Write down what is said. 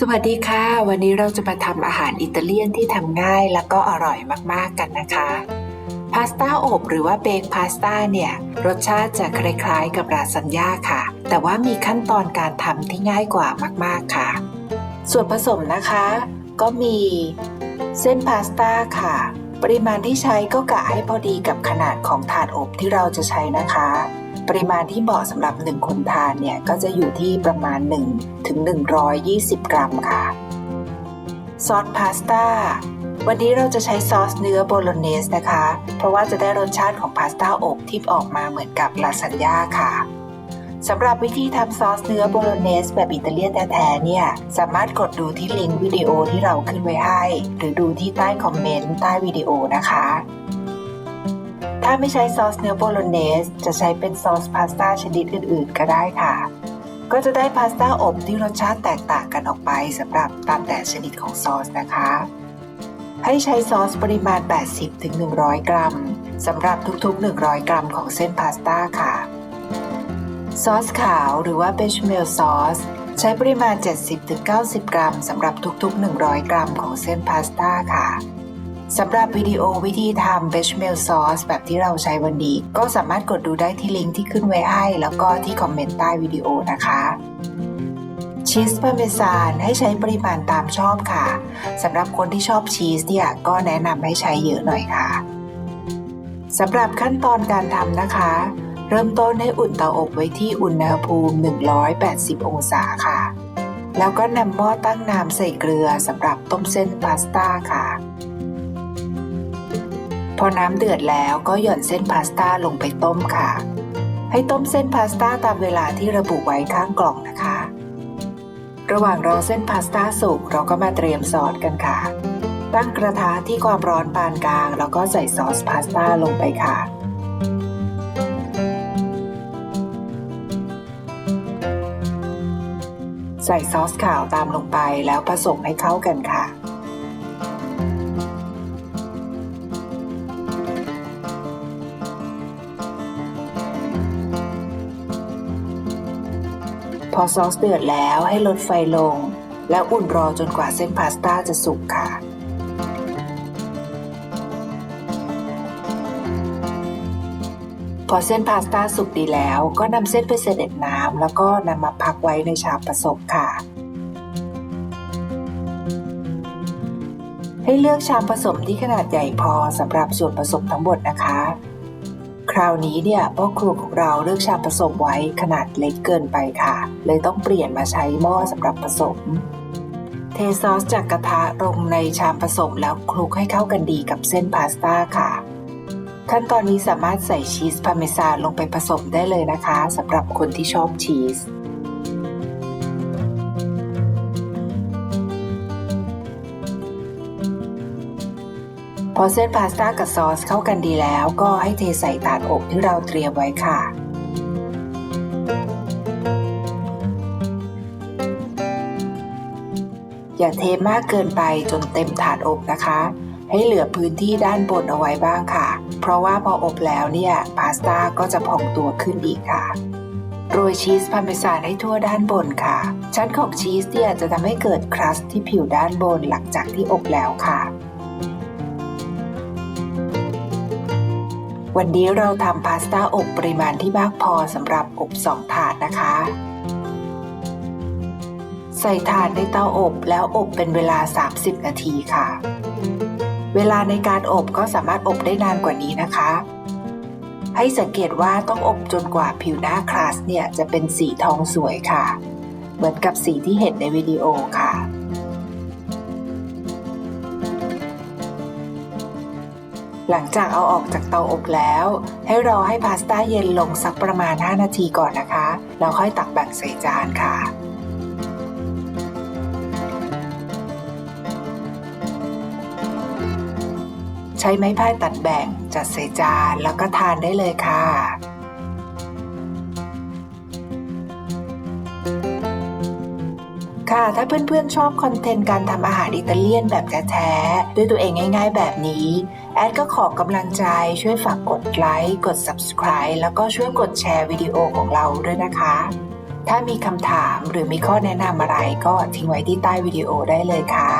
สวัสดีค่ะ วันนี้เราจะมาทำอาหารอิตาเลียนที่ทำง่ายแล้วก็อร่อยมากๆกันนะคะ พาสต้าอบหรือว่าเบคพาสต้าเนี่ย รสชาติจะคล้ายๆกับราซานญ่าค่ะ แต่ว่ามีขั้นตอนการทำที่ง่ายกว่ามากๆค่ะ ส่วนผสมนะคะ ก็มีเส้นพาสต้าค่ะ ปริมาณที่ใช้ก็กะให้พอดีกับขนาดของถาดอบที่เราจะใช้นะคะ ปริมาณที่เหมาะสำหรับ 1 คนทานเนี่ยก็จะอยู่ที่ประมาณ 1 ถึง 120 กรัมค่ะ ซอสพาสต้าวันนี้เราจะใช้ซอสเนื้อโบโลเนสนะคะ เพราะว่าจะได้รสชาติของพาสต้าอบที่ออกมาเหมือนกับลาซานญ่าค่ะสำหรับวิธีทำซอสเนื้อโบโลเนสแบบอิตาเลียนแท้ๆเนี่ย สามารถกดดูที่ลิงก์วิดีโอที่เราขึ้นไว้ให้ หรือดูที่ใต้คอมเมนต์ใต้วิดีโอนะคะ ถ้าไม่ใช้ซอสเนื้อโบโลเนส จะใช้เป็นซอสพาสต้าชนิดอื่นๆ ก็ได้ค่ะ ก็จะได้พาสต้าอบที่รสชาติแตกต่างกันออกไปสำหรับตามแต่ชนิดของซอสนะคะ ให้ใช้ซอสปริมาณ 80-100 กรัมสำหรับทุกๆ 100 กรัมของเส้นพาสต้าค่ะ ซอสขาวหรือว่าเบชเมลซอสใช้ปริมาณ 70-90 กรัมสำหรับทุกๆ 100 กรัมของเส้นพาสต้าค่ะ สำหรับวิดีโอวิธีทำเบชเมลซอสแบบที่เราใช้วันนี้ ก็สามารถกดดูได้ที่ลิงก์ที่ขึ้นไว้ให้ แล้วก็ที่คอมเมนต์ใต้วิดีโอนะคะชีสพาร์เมซานให้ใช้ปริมาณตามชอบค่ะสำหรับคนที่ชอบชีสเนี่ยก็แนะนำให้ใช้เยอะหน่อยค่ะสำหรับขั้นตอนการทำนะคะ เริ่มต้นให้อุ่นเตาอบไว้ที่อุณหภูมิ 180 องศาค่ะ แล้วก็นำหม้อตั้งน้ำใส่เกลือสำหรับต้มเส้นพาสต้าค่ะ พอน้ำเดือดแล้วก็หย่อนเส้นพาสต้าลงไปต้มค่ะ ให้ต้มเส้นพาสต้าตามเวลาที่ระบุไว้ข้างกล่องนะคะ ระหว่างรอเส้นพาสต้าสุกเราก็มาเตรียมซอสกันค่ะ ตั้งกระทะที่ความร้อนปานกลาง แล้วก็ใส่ซอสพาสต้าลงไปค่ะใส่ซอสขาวตามลงไปแล้วผสมให้เข้ากันค่ะ พอซอสเดือดแล้วให้ลดไฟลง แล้วอุ่นรอจนกว่าเส้นพาสต้าจะสุกค่ะพอเส้นพาสต้าสุกดีแล้วก็นำเส้นไปเสด็จน้ำแล้วก็นำมาพักไว้ในชามผสมค่ะ ให้เลือกชามผสมที่ขนาดใหญ่พอสำหรับส่วนผสมทั้งหมดนะคะ คราวนี้เนี่ยพ่อครัวของเราเลือกชามผสมไว้ขนาดเล็กเกินไปค่ะ เลยต้องเปลี่ยนมาใช้หม้อสำหรับผสม เทซอสจากกระทะลงในชามผสมแล้วคลุกให้เข้ากันดีกับเส้นพาสต้าค่ะ ขั้นตอนนี้สามารถใส่ชีสพารเมซานลงไปผสมได้เลยนะคะสำหรับคนที่ชอบชีส พอเส้นพาสต้ากับซอสเข้ากันดีแล้วก็ให้เทใส่ถาดอบที่เราเตรียมไว้ค่ะอย่าเทมากเกินไปจนเต็มถาดอบนะคะ ให้เหลือพื้นที่ด้านบนเอาไว้บ้างค่ะ เพราะว่าพออบแล้วเนี่ยพาสต้าก็จะพองตัวขึ้นอีกค่ะ โรยชีสพาร์เมซานให้ทั่วด้านบนค่ะ ชั้นของชีสเนี่ยจะทำให้เกิดครัสที่ผิวด้านบนหลังจากที่อบแล้วค่ะ วันนี้เราทำพาสต้าอบปริมาณที่มากพอสำหรับอบสองถาดนะคะ ใส่ถาดในเตาอบแล้วอบเป็นเวลา 30 นาทีค่ะ เวลาในการอบก็สามารถอบได้นานกว่านี้นะคะ ให้สังเกตว่าต้องอบจนกว่าผิวหน้าคลาสเนี่ยจะเป็นสีทองสวยค่ะ เหมือนกับสีที่เห็นในวิดีโอค่ะ หลังจากเอาออกจากเตาอบแล้ว ให้รอให้พาสต้าเย็นลงสักประมาณ 5 นาทีก่อนนะคะ แล้วค่อยตักแบ่งใส่จานค่ะ ใช้ไม้พายตัดแบ่งจัดใส่จานแล้วก็ทานได้เลยค่ะ ค่ะ ถ้าเพื่อนๆชอบคอนเทนต์การทำอาหารอิตาเลียนแบบแท้ๆด้วยตัวเองง่ายๆแบบนี้ แอดก็ขอกำลังใจช่วยฝากกดไลค์กด subscribe แล้วก็ช่วยกดแชร์วิดีโอของเราด้วยนะคะ ถ้ามีคำถามหรือมีข้อแนะนำอะไรก็ทิ้งไว้ที่ใต้วิดีโอได้เลยค่ะ